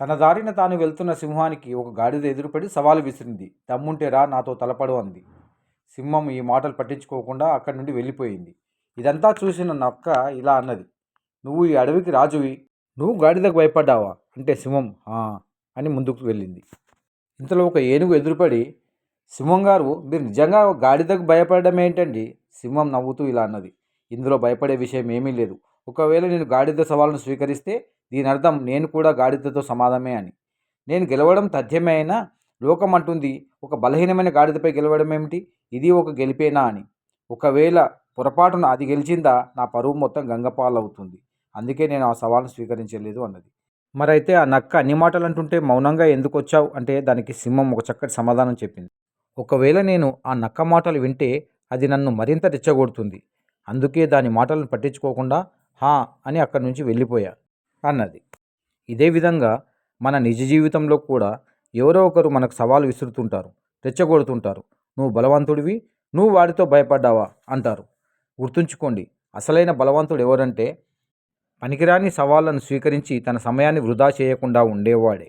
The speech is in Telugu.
తన దారిన తాను వెళ్తున్న సింహానికి ఒక గాడిద ఎదురుపడి సవాలు విసిరింది. దమ్ముంటే రా నాతో తలపడు అంది. సింహం ఈ మాటలు పట్టించుకోకుండా అక్కడి నుండి వెళ్ళిపోయింది. ఇదంతా చూసిన నక్క ఇలా అన్నది నువ్వు ఈ అడవికి రాజువి నువ్వు గాడిదకు భయపడ్డావా? అంటే సింహం "ఆ" అని ముందుకు వెళ్ళింది. ఇంతలో ఒక ఏనుగు ఎదురుపడి సింహం గారు మీరు నిజంగా గాడిదకు భయపడడం ఏంటండి? సింహం నవ్వుతూ ఇలా అన్నది. ఇందులో భయపడే విషయం ఏమీ లేదు. ఒకవేళ నేను గాడిద సవాలును స్వీకరిస్తే దీని అర్థం నేను కూడా గాడిదతో సమాధమే అని. నేను గెలవడం తథ్యమే అయినా లోకం అంటుంది ఒక బలహీనమైన గాడిదపై గెలవడం ఏమిటి? ఇది ఒక గెలిపేనా అని. ఒకవేళ పొరపాటున అది గెలిచిందా నా పరువు మొత్తం గంగపాలవుతుంది. అందుకే నేను ఆ సవాల్ను స్వీకరించలేదు అన్నది. మరైతే ఆ నక్క అన్ని మాటలు అంటుంటే మౌనంగా ఎందుకు వచ్చావు? అంటే దానికి సింహం ఒక చక్కటి సమాధానం చెప్పింది. ఒకవేళ నేను ఆ నక్క మాటలు వింటే అది నన్ను మరింత రెచ్చగొడుతుంది. అందుకే దాని మాటలను పట్టించుకోకుండా హా అని అక్కడి నుంచి వెళ్ళిపోయా అన్నది. ఇదే విధంగా మన నిజ జీవితంలో కూడా ఎవరో ఒకరు మనకు సవాలు విసురుతుంటారు రెచ్చగొడుతుంటారు. నువ్వు బలవంతుడివి నువ్వు వాడితో భయపడ్డావా అంటారు. గుర్తుంచుకోండి అసలైన బలవంతుడు ఎవరంటే పనికిరాని సవాళ్ళను స్వీకరించి తన సమయాన్ని వృధా చేయకుండా ఉండేవాడే.